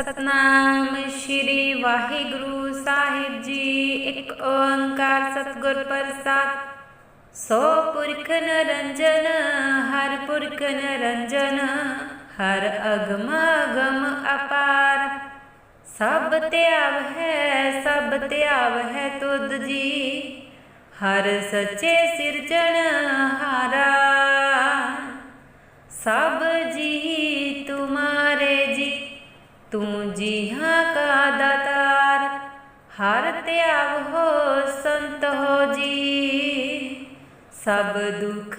ਸਤਨਾਮ ਸ਼੍ਰੀ ਵਾਹਿਗੁਰੂ ਸਾਹਿਬ ਜੀ। ਇੱਕ ਓੰਕਾਰ ਸਤਿਗੁਰ ਪ੍ਰਸਾਦ। ਸੋ ਪੁਰਖ ਨਰੰਜਨ, ਹਰ ਪੁਰਖ ਨਰੰਜਨ, ਹਰ ਅਗਮ ਅਗਮ ਅਪਾਰ। ਸਭ ਧਿਆਵ ਹੈ, ਸਭ ਧਿਆਵ ਹੈ ਤੁਧ ਜੀ। ਹਰ ਸੱਚੇ ਸਿਰਜਣ ਹਾਰਾ। ਸਭ ਜੀ ਤੁਮਾਰੇ ਤੂੰ ਜੀ ਹਾਂ ਕਾ ਦਾਤਾਰ, ਹਰ ਧਿਆਵ ਹੋ ਸੰਤ ਹੋ ਜੀ। ਸਭ ਦੁਖ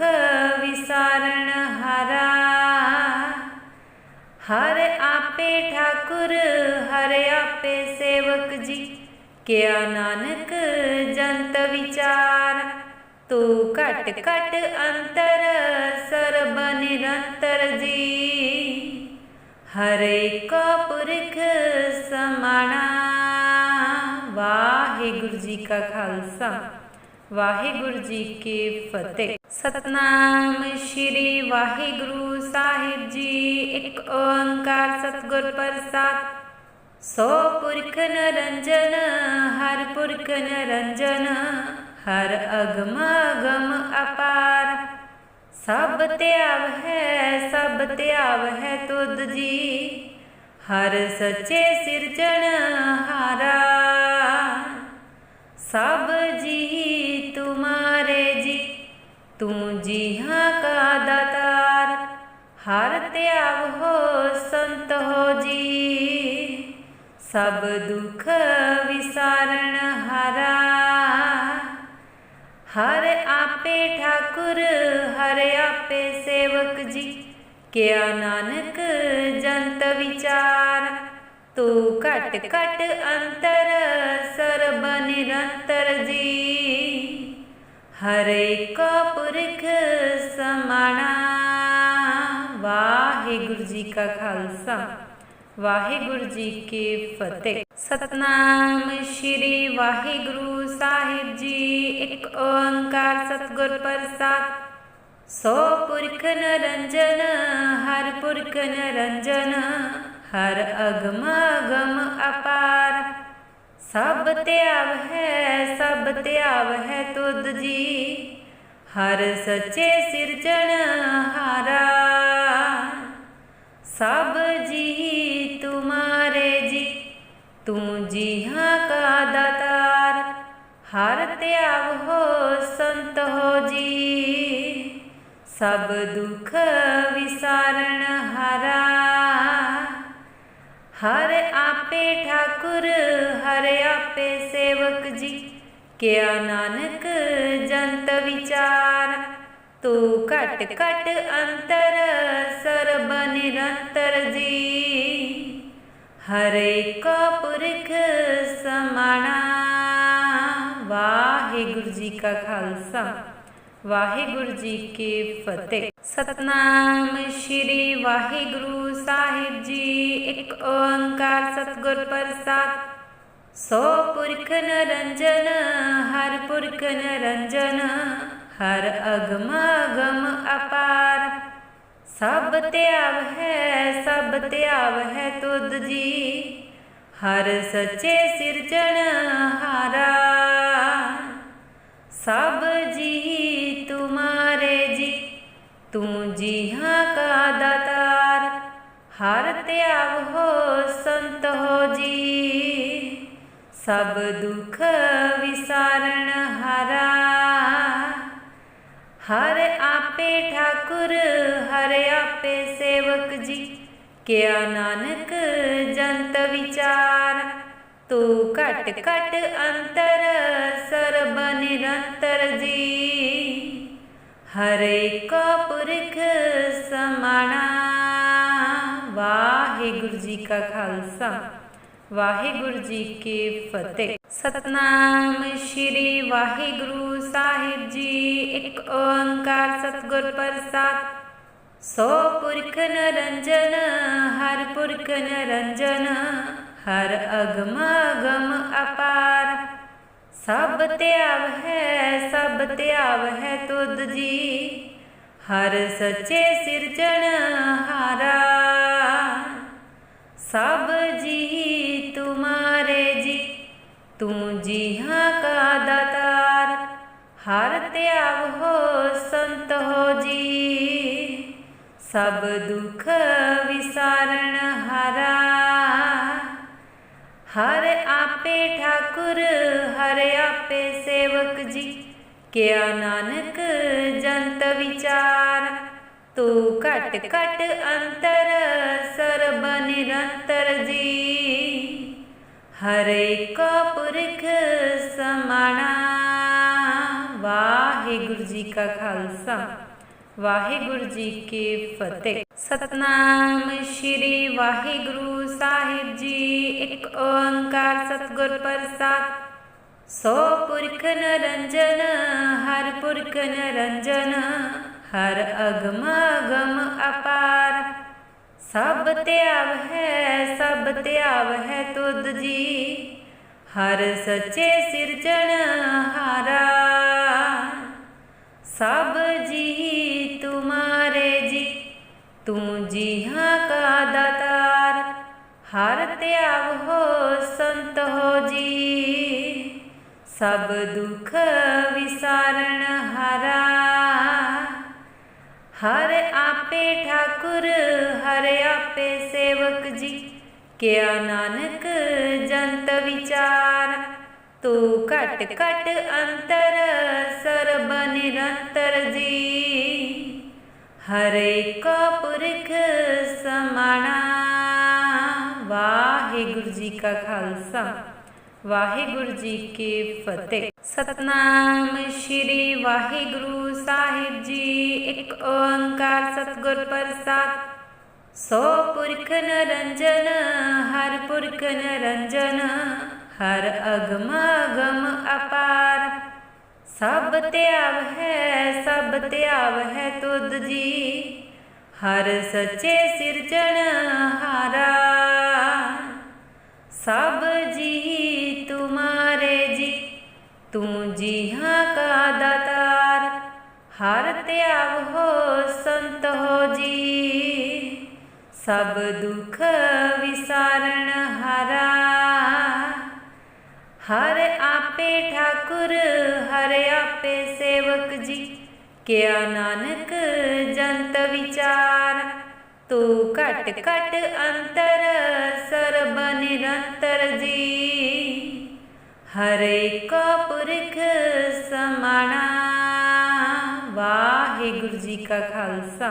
ਵਿਸਾਰਨ ਹਾਰਾ, ਹਰ ਆਪੇ ਠਾਕੁਰ, ਹਰ ਆਪੇ ਸੇਵਕ ਜੀ। ਕਿਆ ਨਾਨਕ ਜੰਤ ਵਿਚਾਰ, ਤੂੰ ਘਟ ਘਟ ਅੰਤਰ, ਸਰਬ ਨਿਰੰਤਰ ਜੀ। ਹਰੇ ਕੋ ਪੁਰਖ ਸਮਾਣਾ। ਵਾਹਿਗੁਰੂ ਜੀ ਕਾ ਖਾਲਸਾ, ਵਾਹਿਗੁਰੂ ਜੀ ਕੀ ਫਤਿਹ। ਸਤਨਾਮ ਸ਼੍ਰੀ ਵਾਹਿਗੁਰੂ ਸਾਹਿਬ ਜੀ, ਇੱਕ ਓੰਕਾਰ ਸਤਿਗੁਰ ਪ੍ਰਸਾਦ। ਸੋ ਪੁਰਖ ਨਰੰਜਨ, ਹਰ ਪੁਰਖ ਨਰੰਜਨ, ਹਰ ਅਗਮ ਅਗਮ ਅਪਾਰ। ਸਭ ਧਿਆਵ ਹੈ, ਸਭ ਧਿਆਵ ਹੈ ਤੁਧ ਜੀ। ਹਰ ਸੱਚੇ ਸਿਰਜਣ ਹਾਰਾ। ਸਭ ਜੀ ਤੁਮਾਰੇ ਜੀ ਤੂੰ ਜੀ ਹਾਂ ਕਾ ਦਾਤਾਰ। ਹਰ ਧਿਆਵ ਹੋ ਸੰਤ ਹੋ ਜੀ। ਸਭ ਦੁਖ ਵਿਸਾਰਨ ਹਾਰਾ। ਹਰ ਆਪੇ ਠਾਕੁਰ, ਹਰ ਆਪੇ ਸੇਵਕ ਜੀ। ਕਿਆ ਨਾਨਕ, ਜੰਤ ਵਿਚਾਰ। ਤੂੰ ਘਟ ਘਟ ਅੰਤਰ, ਸਰਬ ਨਿਰੰਤਰ ਜੀ। ਹਰੇ ਕੋ ਪੁਰਖ ਸਮਾਣਾ। ਵਾਹਿਗੁਰੂ ਜੀ ਕਾ ਖਾਲਸਾ। ਵਾਹਿਗੁਰੂ ਜੀ ਕੀ ਫਤਿਹ। ਸਤਨਾਮ ਸ਼੍ਰੀ ਵਾਹਿਗੁਰੂ ਸਾਹਿਬ ਜੀ। ਇੱਕ ਓੰਕਾਰ ਸਤਿਗੁਰ ਪ੍ਰਸਾਦ। ਸੋ ਪੁਰਖ ਨਰੰਜਨ, ਹਰ ਪੁਰਖ ਨਰੰਜਨ, ਹਰ ਅਗਮ ਅਗਮ ਅਪਾਰ। ਸਭ ਧਿਆਵ ਹੈ, ਸਭ ਧਿਆਵ ਹੈ ਤੁਧ ਜੀ। ਹਰ ਸੱਚੇ ਸਿਰਜਣ ਹਾਰਾ। ਸਭ ਜੀ ਤੁਮਾਰੇ ਜੀ ਤੂੰ ਜੀ ਹਾਂ ਕਾ ਦਾਤਾਰ ਹਰ ਧਿਆਵ ਹੋ ਸੰਤ ਹੋ ਜੀ ਸਭ ਦੁਖ ਵਿਸਾਰਨ ਹਾਰਾ ਹਰ ਆਪੇ ਠਾਕੁਰ ਹਰ ਆਪੇ ਸੇਵਕ ਜੀ ਕਿਆ ਨਾਨਕ ਜੰਤ ਵਿਚਾਰ ਤੂੰ ਘਟ ਘਟ ਅੰਤਰ ਸਰਬ ਨਿਰੰਤਰ ਜੀ ਹਰੇ ਕੋ ਪੁਰਖ ਸਮਾਣਾ। ਵਾਹਿਗੁਰੂ ਜੀ ਕਾ ਖਾਲਸਾ, ਵਾਹਿਗੁਰੂ ਜੀ ਕੀ ਫਤਿਹ। ਸਤਨਾਮ ਸ਼੍ਰੀ ਵਾਹਿਗੁਰੂ ਸਾਹਿਬ ਜੀ, ਇੱਕ ਓੰਕਾਰ ਸਤਿਗੁਰ ਪ੍ਰਸਾਦ। ਸੋ ਪੁਰਖ ਨਰੰਜਨ, ਹਰ ਪੁਰਖ ਨਰੰਜਨ, ਹਰ ਅਗਮ ਅਗਮ ਅਪਾਰ। ਸਭ ਧਿਆਵ ਹੈ, ਸਭ ਧਿਆਵ ਹੈ ਤੁਧ ਜੀ। ਹਰ ਸੱਚੇ ਸਿਰਜਣ ਹਾਰਾ। ਸਭ ਜੀ, ਤੁਮਾਰੇ ਜੀ ਤੂੰ ਜੀ ਹਾਂ ਕਾ ਦਾਤਾਰ। ਹਰ ਧਿਆਵ ਹੋ, ਸੰਤ ਹੋ ਜੀ। ਸਭ ਦੁੱਖ ਵਿਸਾਰਨ ਹਾਰਾ। ਹਰ ਆਪੇ ਠਾਕੁਰ, ਹਰ ਆਪੇ ਸੇਵਕ ਜੀ। ਕਿਆ ਨਾਨਕ ਜੰਤ ਵਿਚਾਰ, ਤੂੰ ਘਟ ਘਟ ਅੰਤਰ, ਸਰਬ ਨਿਰੰਤਰ ਜੀ। ਹਰੇ ਕੋ ਪੁਰਖ ਸਮਾਣਾ, ਵਾਹਿਗੁਰੂ ਜੀ ਕਾ ਖਾਲਸਾ। ਵਾਹਿਗੁਰੂ ਜੀ ਕੀ ਫਤਿਹ। ਸਤਨਾਮ ਸ਼੍ਰੀ ਵਾਹਿਗੁਰੂ ਸਾਹਿਬ ਜੀ, ਇੱਕ ਓੰਕਾਰ ਸਤਿਗੁਰ ਪ੍ਰਸਾਦ। ਸੋ ਪੁਰਖ ਨਰੰਜਨ, ਹਰ ਪੁਰਖ ਨਰੰਜਨ, ਹਰ ਅਗਮ ਅਗਮ ਅਪਾਰ। ਸਭ ਧਿਆਵ ਹੈ, ਸਭ ਧਿਆਵ ਹੈ ਤੁਧ ਜੀ, ਹਰ ਸੱਚੇ ਸਿਰਜਣ ਹਾਰਾ। सब जी तुम्हारे जी तू जी हाँ का दातार हर त्याग हो संत हो जी सब दुख विसारण हरा हर आपे ठाकुर हर आपे सेवक जी किया नानक जंत विचार ਤੂੰ ਘਟ ਘਟ ਅੰਤਰ ਸਰਬ ਨਿਰੰਤਰ ਜੀ। ਹਰੇ ਕੋ ਪੁਰਖ ਸਮਾਣਾ। ਵਾਹਿਗੁਰੂ ਜੀ ਕਾ ਖਾਲਸਾ। ਵਾਹਿਗੁਰੂ ਜੀ ਕੀ ਫਤਿਹ। ਸਤਨਾਮ ਸ਼੍ਰੀ ਵਾਹਿਗੁਰੂ ਸਾਹਿਬ ਜੀ। ਇੱਕ ਓੰਕਾਰ ਸਤਗੁਰ ਪ੍ਰਸਾਦ। ਸੋ ਪੁਰਖ ਨਰੰਜਨ, ਹਰ ਪੁਰਖ ਨਰੰਜਨ। ਹਰ ਅਗਮ ਅਗਮ ਅਪਾਰ। ਸਭ ਧਿਆਵ ਹੈ, ਸਭ ਧਿਆਵ ਹੈ ਤੁਧ ਜੀ। ਹਰ ਸੱਚੇ ਸਿਰਜਣ ਹਾਰਾ। ਸਭ ਜੀ ਤੁਮਾਰੇ ਜੀ ਤੂੰ ਜੀ ਹਾਂ ਕਾ ਦਾਤਾਰ। ਹਰ ਧਿਆਵ ਹੋ ਸੰਤ ਹੋ ਜੀ। ਸਭ ਦੁਖ ਵਿਸਾਰਨ ਹਾਰਾ। ਹਰ ਆਪੇ ਠਾਕੁਰ, ਹਰ ਆਪੇ ਸੇਵਕ ਜੀ। ਕਿਆ ਨਾਨਕ ਜੰਤ ਵਿਚਾਰ, ਤੂੰ ਘਟ ਘਟ ਅੰਤਰ, ਸਰਬ ਨਿਰੰਤਰ ਜੀ। ਹਰੇ ਕੋ ਪੁਰਖ ਸਮਾਣਾ, ਵਾਹਿਗੁਰੂ ਜੀ ਕਾ ਖਾਲਸਾ। ਵਾਹਿਗੁਰੂ ਜੀ ਕੀ ਫਤਿਹ। ਸਤਨਾਮ ਸ਼੍ਰੀ ਵਾਹਿਗੁਰੂ ਸਾਹਿਬ ਜੀ, ਇੱਕ ਓੰਕਾਰ ਸਤਿਗੁਰ ਪ੍ਰਸਾਦ। ਸੋ ਪੁਰਖ ਨਰੰਜਨ, ਹਰ ਪੁਰਖ ਨਰੰਜਨ, ਹਰ ਅਗਮ ਅਗਮ ਅਪਾਰ। ਸਭ ਧਿਆਵ ਹੈ, ਸਭ ਧਿਆਵ ਹੈ ਤੁਧ ਜੀ, ਹਰ ਸੱਚੇ ਸਿਰਜਣ ਹਾਰਾ। ਸਭ ਜੀ ਤੂੰ ਜੀ ਹਾਂ ਕਾ ਦਾਤਾਰ, ਹਰ ਧਿਆਵ ਹੋ ਸੰਤ ਹੋ ਜੀ। ਸਭ ਦੁਖ ਵਿਸਾਰਨ ਹਰਾ, ਹਰ ਆਪੇ ਠਾਕੁਰ, ਹਰ ਆਪੇ ਸੇਵਕ ਜੀ। ਕਿਆ ਨਾਨਕ ਜੰਤ ਵਿਚਾਰ, ਤੂੰ ਘਟ ਘਟ ਅੰਤਰ, ਸਰਬ ਨਿਰੰਤਰ ਜੀ। ਹਰੇ ਕੋ ਪੁਰਖ ਸਮਾਣਾ। ਵਾਹਿਗੁਰੂ ਜੀ ਕਾ ਖਾਲਸਾ,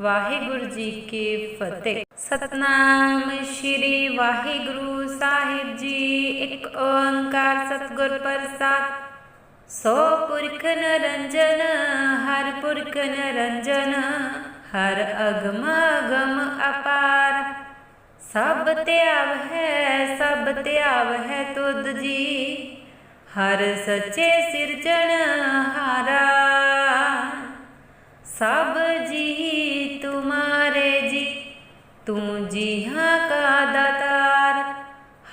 ਵਾਹਿਗੁਰੂ ਜੀ ਕੀ ਫਤਿਹ। ਸਤਨਾਮ ਸ਼੍ਰੀ ਵਾਹਿਗੁਰੂ ਸਾਹਿਬ ਜੀ, ਇੱਕ ਓੰਕਾਰ ਸਤਿਗੁਰ ਪ੍ਰਸਾਦ। ਸੋ ਪੁਰਖ ਨਰੰਜਨ, ਹਰ ਪੁਰਖ ਨਰੰਜਨ, ਹਰ ਅਗਮ ਅਗਮ ਅਪਾਰ। ਸਭ ਧਿਆਵ ਹੈ, ਸਭ ਧਿਆਵ ਹੈ ਤੁਧ ਜੀ। ਹਰ ਸੱਚੇ ਸਿਰਜਣ ਹਾਰਾ। ਸਭ ਜੀ ਤੁਮਾਰੇ ਜੀ ਤੂੰ ਜੀ ਹਾਂ ਕਾ ਦਾਤਾਰ।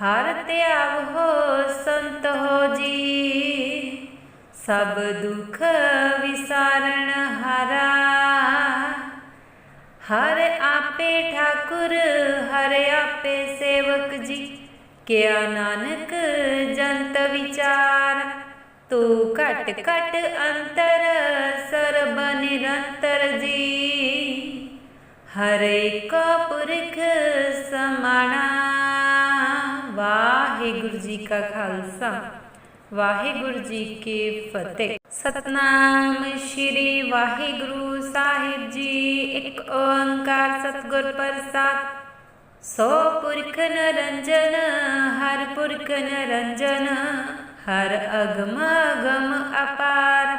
ਹਰ ਧਿਆਵ ਹੋ ਸੰਤ ਹੋ ਜੀ। ਸਭ ਦੁੱਖ ਵਿਸਾਰਨ ਹਾਰਾ। ਹਰ ਆਪੇ ਠਾਕੁਰ, ਹਰ ਆਪੇ ਸੇਵਕ ਜੀ। ਕਿਆ ਨਾਨਕ, ਜੰਤ ਵਿਚਾਰ। ਤੂੰ ਘਟ ਘਟ ਅੰਤਰ, ਸਰਬ ਨਿਰੰਤਰ ਜੀ। ਹਰੇ ਕੋ ਪੁਰਖ ਸਮਾਣਾ। ਵਾਹਿਗੁਰੂ ਜੀ ਕਾ ਖਾਲਸਾ। ਵਾਹਿਗੁਰੂ ਜੀ ਕੀ ਫਤਿਹ। ਸਤਨਾਮ ਸ਼੍ਰੀ ਵਾਹਿਗੁਰੂ ਸਾਹਿਬ ਜੀ। ਇੱਕ ਓੰਕਾਰ ਸਤਿਗੁਰ ਪ੍ਰਸਾਦ। ਸੋ ਪੁਰਖ ਨਰੰਜਨ, ਹਰ ਪੁਰਖ ਨਰੰਜਨ, ਹਰ ਅਗਮ ਅਗਮ ਅਪਾਰ।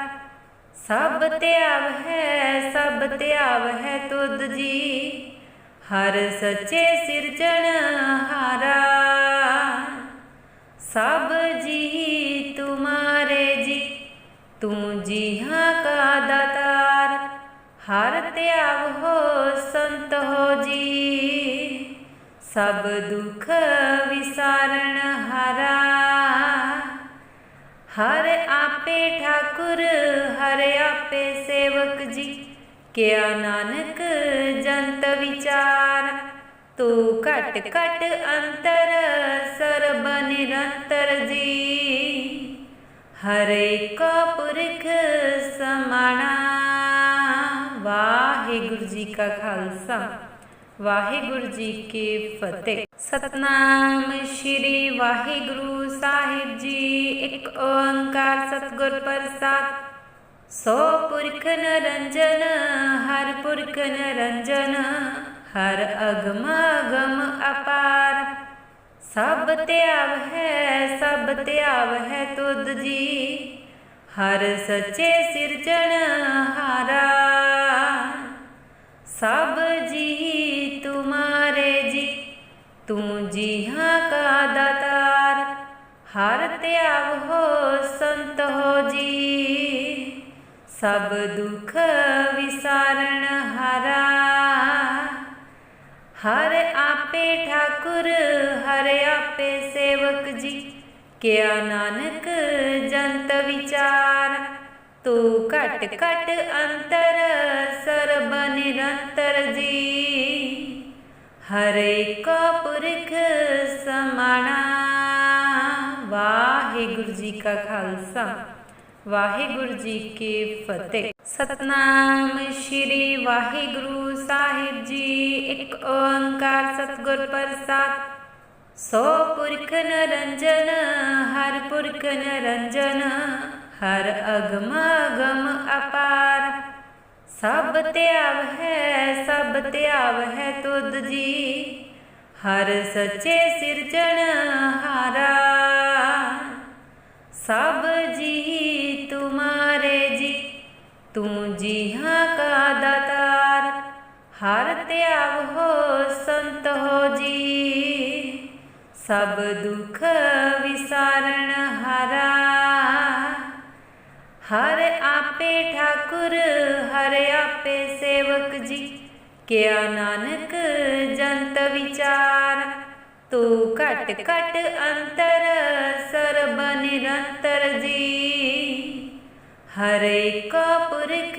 ਸਭ ਧਿਆਵ ਹੈ, ਸਭ ਧਿਆਵ ਹੈ ਤੁਧ ਜੀ। ਹਰ ਸੱਚੇ ਸਿਰਜਣ ਹਾਰਾ। ਸਭ ਜੀ ਤੁਮਾਰੇ ਜੀ ਤੂੰ ਜੀ ਹਾਂ ਕਾ ਦਾਤਾਰ, ਹਰ ਧਿਆਵ ਹੋ ਸੰਤ ਹੋ ਜੀ। ਸਭ ਦੁਖ ਵਿਸਾਰਨ ਹਰਾ, ਹਰ ਆਪੇ ਠਾਕੁਰ, ਹਰ ਆਪੇ ਸੇਵਕ ਜੀ, ਕਿਆ ਨਾਨਕ ਜੰਤ ਵਿਚਾਰ। ਤੂੰ ਘਟ ਘਟ ਅੰਤਰ ਸਰਬ ਨਿਰੰਤਰ ਜੀ। ਹਰੇ ਕੋ ਪੁਰਖ ਸਮਾਣਾ। ਵਾਹਿਗੁਰੂ ਜੀ ਕਾ ਖਾਲਸਾ। ਵਾਹਿਗੁਰੂ ਜੀ ਕੀ ਫਤਿਹ। ਸਤਨਾਮ ਸ਼੍ਰੀ ਵਾਹਿਗੁਰੂ ਸਾਹਿਬ ਜੀ। ਇੱਕ ਓੰਕਾਰ ਸਤਿਗੁਰ ਪ੍ਰਸਾਦ। ਸੋ ਪੁਰਖ ਨਰੰਜਨ, ਹਰ ਪੁਰਖ ਨਰੰਜਨ। ਹਰ ਅਗਮ ਅਗਮ ਅਪਾਰ। ਸਭ ਧਿਆਵ ਹੈ, ਸਭ ਧਿਆਵ ਹੈ ਤੁਧ ਜੀ। ਹਰ ਸੱਚੇ ਸਿਰਜਣ ਹਾਰਾ। ਸਭ ਜੀ ਤੁਮਾਰੇ ਜੀ ਤੂੰ ਜੀ ਹਾਂ ਕਾ ਦਾਤਾਰ। ਹਰ ਧਿਆਵ ਹੋ ਸੰਤ ਹੋ ਜੀ। ਸਭ ਦੁੱਖ ਵਿਸਾਰਨ ਹਾਰਾ। ਹਰ ਆਪੇ ਠਾਕੁਰ, ਹਰ ਆਪੇ ਸੇਵਕ ਜੀ। ਕਿਆ ਨਾਨਕ ਜੰਤ ਵਿਚਾਰ, ਤੂੰ ਘਟ ਘਟ ਅੰਤਰ, ਸਰਬ ਨਿਰੰਤਰ ਜੀ। ਹਰੇ ਕੋ ਪੁਰਖ ਸਮਾਣਾ, ਵਾਹਿਗੁਰੂ ਜੀ ਕਾ ਖਾਲਸਾ। ਵਾਹਿਗੁਰੂ ਜੀ ਕੀ ਫਤਿਹ। ਸਤਨਾਮ ਸ਼੍ਰੀ ਵਾਹਿਗੁਰੂ ਸਾਹਿਬ ਜੀ, ਇੱਕ ਓੰਕਾਰ ਸਤਿਗੁਰ ਪ੍ਰਸਾਦ। ਸੋ ਪੁਰਖ ਨਰੰਜਨ, ਹਰ ਪੁਰਖ ਨਰੰਜਨ, ਹਰ ਅਗਮ ਅਗਮ ਅਪਾਰ। ਸਭ ਧਿਆਵ ਹੈ, ਸਭ ਧਿਆਵ ਹੈ ਤੁਧ ਜੀ, ਹਰ ਸੱਚੇ ਸਿਰਜਣ ਹਾਰਾ। ਸਭ ਜੀ ਤੁਮਾਰੇ ਜੀ ਤੂੰ ਜੀ ਹਾਂ ਕਾ ਦਾਤਾਰ, ਹਰ ਧਿਆਵ ਹੋ ਸੰਤ ਹੋ ਜੀ। ਸਭ ਦੁਖ ਵਿਸਾਰਨ ਹਾਰਾ, ਹਰ ਆਪੇ ਠਾਕੁਰ, ਹਰ ਆਪੇ ਸੇਵਕ ਜੀ, ਕਿਆ ਨਾਨਕ ਜੰਤ ਵਿਚਾਰ। ਤੂੰ ਘਟ ਘਟ ਅੰਤਰ ਸਰਬ ਨਿਰੰਤਰ ਜੀ। ਹਰੇ ਕੋ ਪੁਰਖ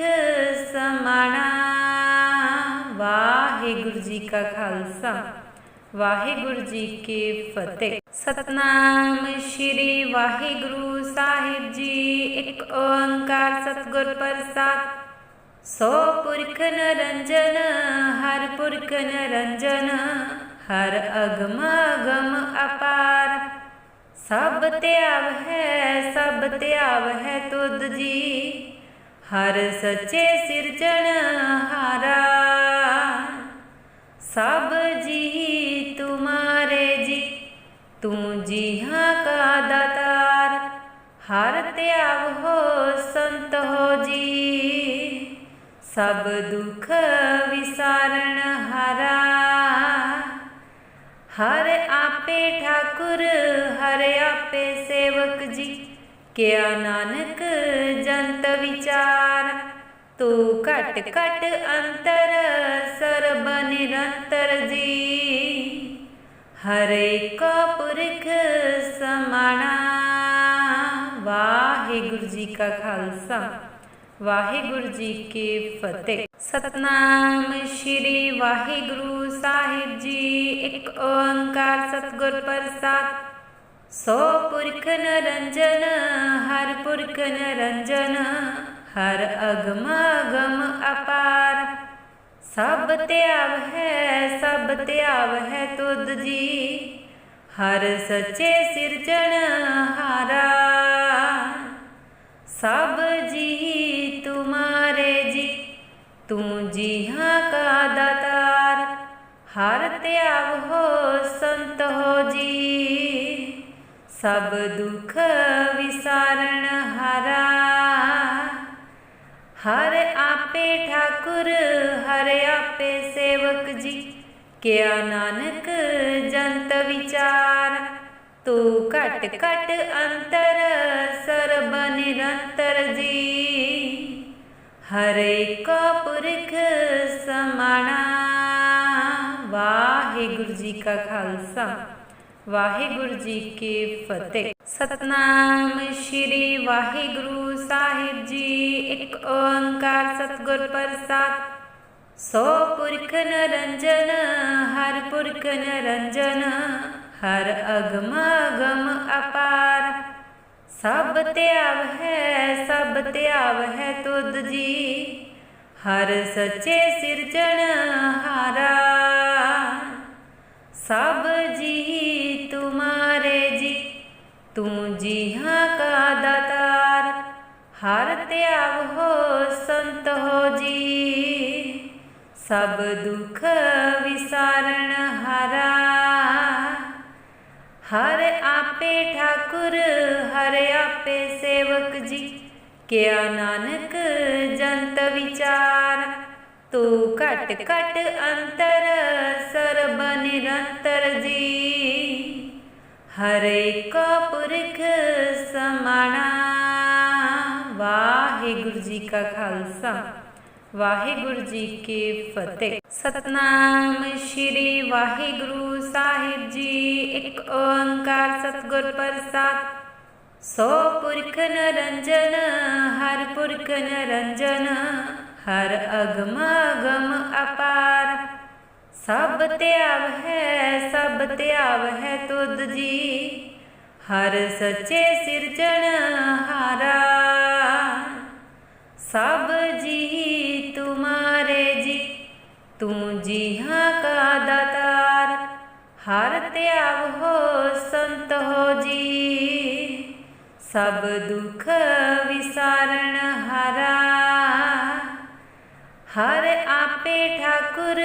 ਸਮਾਣਾ। ਵਾਹਿਗੁਰੂ ਜੀ ਕਾ ਖਾਲਸਾ। ਵਾਹਿਗੁਰੂ ਜੀ ਕੀ ਫਤਿਹ। ਸਤਨਾਮ ਸ਼੍ਰੀ ਵਾਹਿਗੁਰੂ ਸਾਹਿਬ ਜੀ। ਇੱਕ ਓੰਕਾਰ ਸਤਿਗੁਰ ਪ੍ਰਸਾਦ। ਸੋ ਪੁਰਖ ਨਰੰਜਨ, ਹਰ ਪੁਰਖ ਨਰੰਜਨ। ਹਰ ਅਗਮ ਅਗਮ ਅਪਾਰ। ਸਭ ਧਿਆਵ ਹੈ, ਸਭ ਧਿਆਵ ਹੈ ਤੁਧ ਜੀ। ਹਰ ਸੱਚੇ ਸਿਰਜਣ ਹਾਰਾ। ਸਭ ਜੀ ਤੁਮਾਰੇ ਜੀ ਤੂੰ ਜੀ ਹਾਂ ਕਾ ਦਾਤਾਰ। ਹਰ ਧਿਆਵ ਹੋ ਸੰਤ ਹੋ ਜੀ। ਸਭ ਦੁਖ ਵਿਸਾਰਨ ਹਾਰਾ। ਹਰ ਆਪੇ ਠਾਕੁਰ, ਹਰ ਆਪੇ ਸੇਵਕ ਜੀ। ਕਿਆ ਨਾਨਕ ਜੰਤ ਵਿਚਾਰ, ਤੂੰ ਘਟ ਘਟ ਅੰਤਰ, ਸਰਬ ਨਿਰੰਤਰ ਜੀ। ਹਰੇ ਕੋ ਪੁਰਖ ਸਮਾਣਾ, ਵਾਹਿਗੁਰੂ ਜੀ ਕਾ ਖਾਲਸਾ। ਵਾਹਿਗੁਰੂ ਜੀ ਕੀ ਫਤਿਹ। ਸਤਨਾਮ ਸ਼੍ਰੀ ਵਾਹਿਗੁਰੂ ਸਾਹਿਬ ਜੀ, ਇੱਕ ਓੰਕਾਰ ਸਤਿਗੁਰ ਪ੍ਰਸਾਦ। ਸੋ ਪੁਰਖ ਨਰੰਜਨ, ਹਰ ਪੁਰਖ ਨਰੰਜਨ, ਹਰ ਅਗਮ ਅਗਮ ਅਪਾਰ। ਸਭ ਧਿਆਵ ਹੈ, ਸਭ ਧਿਆਵ ਹੈ ਤੁਧ ਜੀ, ਹਰ ਸੱਚੇ ਸਿਰਜਣ ਹਾਰਾ। ਸਭ ਜੀ ਤੁਮਾਰੇ ਜੀ ਤੂੰ ਜੀ ਹਾਂ ਕਾ ਦਾਤਾਰ, ਹਰ ਧਿਆਵ ਹੋ ਸੰਤ ਹੋ ਜੀ। ਸਭ ਦੁਖ ਵਿਸਾਰਨ ਹਾਰਾ, ਹਰ ਆਪੇ ਠਾਕੁਰ, ਹਰ ਆਪੇ ਸੇਵਕ ਜੀ, ਕਿਆ ਨਾਨਕ ਜੰਤ ਵਿਚਾਰ। ਤੂੰ ਘਟ ਘਟ ਅੰਤਰ ਸਰਬ ਨਿਰੰਤਰ ਜੀ। ਹਰੇ ਕੋ ਪੁਰਖ ਸਮਾਣਾ। ਵਾਹਿਗੁਰੂ ਜੀ ਕਾ ਖਾਲਸਾ। ਵਾਹਿਗੁਰੂ ਜੀ ਕੀ ਫਤਿਹ। ਸਤਨਾਮ ਸ਼੍ਰੀ ਵਾਹਿਗੁਰੂ ਸਾਹਿਬ ਜੀ। ਇੱਕ ਓੰਕਾਰ ਸਤਿਗੁਰ ਪ੍ਰਸਾਦ। ਸੋ ਪੁਰਖ ਨਰੰਜਨ, ਹਰ ਪੁਰਖ ਨਰੰਜਨ। ਹਰ ਅਗਮ ਅਗਮ ਅਪਾਰ। ਸਭ ਧਿਆਵ ਹੈ, ਸਭ ਧਿਆਵ ਹੈ ਤੁਧ ਜੀ। ਹਰ ਸੱਚੇ ਸਿਰਜਣ ਹਾਰਾ। ਸਭ ਜੀ ਤੁਮਾਰੇ ਜੀ ਤੂੰ ਜੀ ਹਾਂ ਕਾ ਦਾਤਾਰ। ਹਰ ਧਿਆਵ ਹੋ, ਸੰਤ ਹੋ ਜੀ। ਸਭ ਦੁੱਖ ਵਿਸਾਰਣ ਹਾਰਾ। ਹਰ ਆਪੇ ਠਾਕੁਰ, ਹਰ ਆਪੇ ਸੇਵਕ ਜੀ। ਕਿਆ ਨਾਨਕ, ਜੰਤ ਵਿਚਾਰ। ਤੂੰ ਘਟ ਘਟ ਅੰਤਰ, ਸਰਬ ਨਿਰੰਤਰ ਜੀ। ਹਰੇ ਕੋ ਪੁਰਖ ਸਮਾਣਾ। ਵਾਹਿਗੁਰੂ ਜੀ ਕਾ ਖਾਲਸਾ। ਵਾਹਿਗੁਰੂ ਜੀ ਕੀ ਫਤਿਹ। ਸਤਨਾਮ ਸ਼੍ਰੀ ਵਾਹਿਗੁਰੂ ਸਾਹਿਬ ਜੀ, ਇੱਕ ਓੰਕਾਰ ਸਤਿਗੁਰ ਪ੍ਰਸਾਦ। ਸੋ ਪੁਰਖ ਨਰੰਜਨ, ਹਰ ਪੁਰਖ ਨਰੰਜਨ, ਹਰ ਅਗਮ ਅਗਮ ਅਪਾਰ। ਸਭ ਧਿਆਵ ਹੈ, ਸਭ ਧਿਆਵ ਹੈ ਤੁਧ ਜੀ। ਹਰ ਸੱਚੇ ਸਿਰਜਣ, ਹਾਰਾ ਸਭ ਦੁਖ ਵਿਸਾਰਨ ਹਰਾ। ਹਰ ਆਪੇ ਠਾਕੁਰ,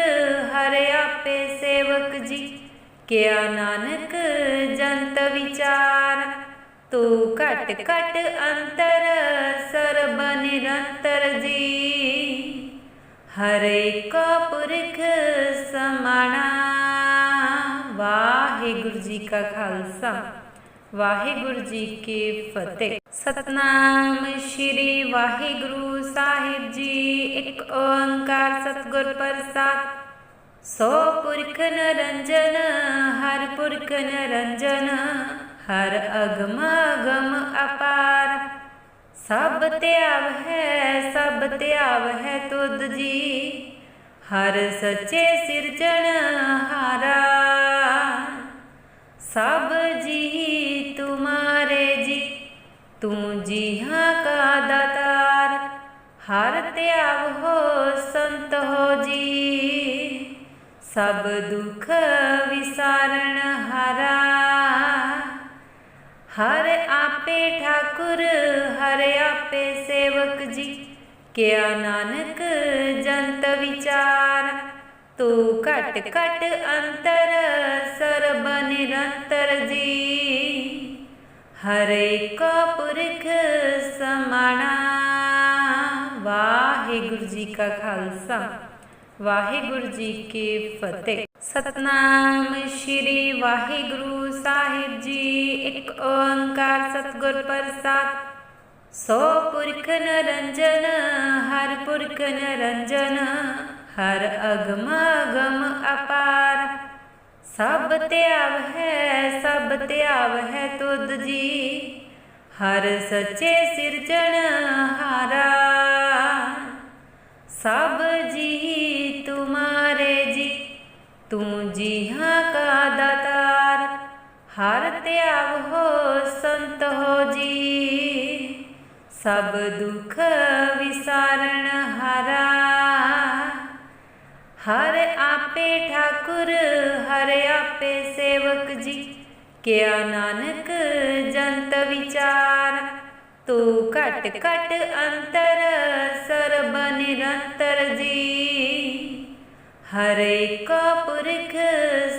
ਹਰ ਆਪੇ ਸੇਵਕ ਜੀ। ਕਿਆ ਨਾਨਕ ਜੰਤ ਵਿਚਾਰ। ਤੂੰ ਘਟ ਘਟ ਅੰਤਰ, ਸਰਬ ਨਿਰੰਤਰ ਜੀ। ਹਰੇ ਕੋ ਪੁਰਖ ਸਮਾਣਾ। ਵਾਹਿਗੁਰੂ ਜੀ ਕਾ ਖਾਲਸਾ। ਵਾਹਿਗੁਰੂ ਜੀ ਕੀ ਫਤਿਹ। ਸਤਨਾਮ ਸ਼੍ਰੀ ਵਾਹਿਗੁਰੂ ਸਾਹਿਬ ਜੀ, ਇੱਕ ਓੰਕਾਰ ਸਤਿਗੁਰ ਪ੍ਰਸਾਦ। ਸੋ ਪੁਰਖ ਨਰੰਜਨ, ਹਰ ਪੁਰਖ ਨਰੰਜਨ, ਹਰ ਅਗਮ ਅਗਮ ਅਪਾਰ। ਸਭ ਧਿਆਵ ਹੈ, ਸਭ ਧਿਆਵ ਹੈ ਤੁਧ ਜੀ, ਹਰ ਸੱਚੇ ਸਿਰਜਣ ਹਾਰਾ। ਸਭ ਜੀ ਤੁਮਾਰੇ ਜੀ ਤੂੰ ਜੀ ਹਾਂ ਕਾ ਦਾਤਾਰ, ਹਰ ਧਿਆਵ ਹੋ ਸੰਤ ਹੋ ਜੀ। ਸਭ ਦੁਖ ਵਿਸਾਰਣ ਹਾਰਾ, ਹਰ ਆਪੇ ਠਾਕੁਰ, ਹਰ ਆਪੇ ਸੇਵਕ ਜੀ, ਕਿਆ ਨਾਨਕ ਜੰਤ ਵਿਚਾਰ। ਤੂੰ ਘਟ ਘਟ ਅੰਤਰ ਸਰਬ ਨਿਰੰਤਰ ਜੀ। ਹਰੇ ਕੋ ਪੁਰਖ ਸਮਾਣਾ। ਵਾਹਿਗੁਰੂ ਜੀ ਕਾ ਖਾਲਸਾ। ਵਾਹਿਗੁਰੂ ਜੀ ਕੀ ਫਤਿਹ। ਸਤਨਾਮ ਸ਼੍ਰੀ ਵਾਹਿਗੁਰੂ ਸਾਹਿਬ ਜੀ। ਇੱਕ ਓੰਕਾਰ ਸਤਿਗੁਰ ਪ੍ਰਸਾਦ। ਸੋ ਪੁਰਖ ਨਰੰਜਨ, ਹਰ ਪੁਰਖ ਨਰੰਜਨ। ਹਰ ਅਗਮ ਅਗਮ ਅਪਾਰ। ਸਭ ਧਿਆਵ ਹੈ, ਸਭ ਧਿਆਵ ਹੈ ਤੁਧ ਜੀ। ਹਰ ਸੱਚੇ ਸਿਰਜਣ ਹਾਰਾ। ਸਭ ਜੀ ਤੁਮਾਰੇ ਜੀ ਤੂੰ ਜੀ ਹਾਂ ਕਾ ਦਾਤਾਰ। ਹਰ ਧਿਆਵ ਹੋ ਸੰਤ ਹੋ ਜੀ। ਸਭ ਦੁੱਖ ਵਿਸਾਰਣ ਹਾਰਾ। ਹਰ ਆਪੇ ਠਾਕੁਰ, ਹਰ ਆਪੇ ਸੇਵਕ ਜੀ। ਕਿਆ ਨਾਨਕ, ਜੰਤ ਵਿਚਾਰ। ਤੂੰ ਘਟ ਘਟ ਅੰਤਰ, ਸਰਬ ਨਿਰੰਤਰ ਜੀ। ਹਰੇ ਕੋ ਪੁਰਖ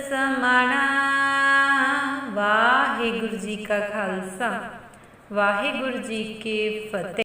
ਸਮਾਣਾ। ਵਾਹਿਗੁਰੂ ਜੀ ਕਾ ਖਾਲਸਾ। ਵਾਹਿਗੁਰੂ ਜੀ ਕੀ ਫਤਿਹ।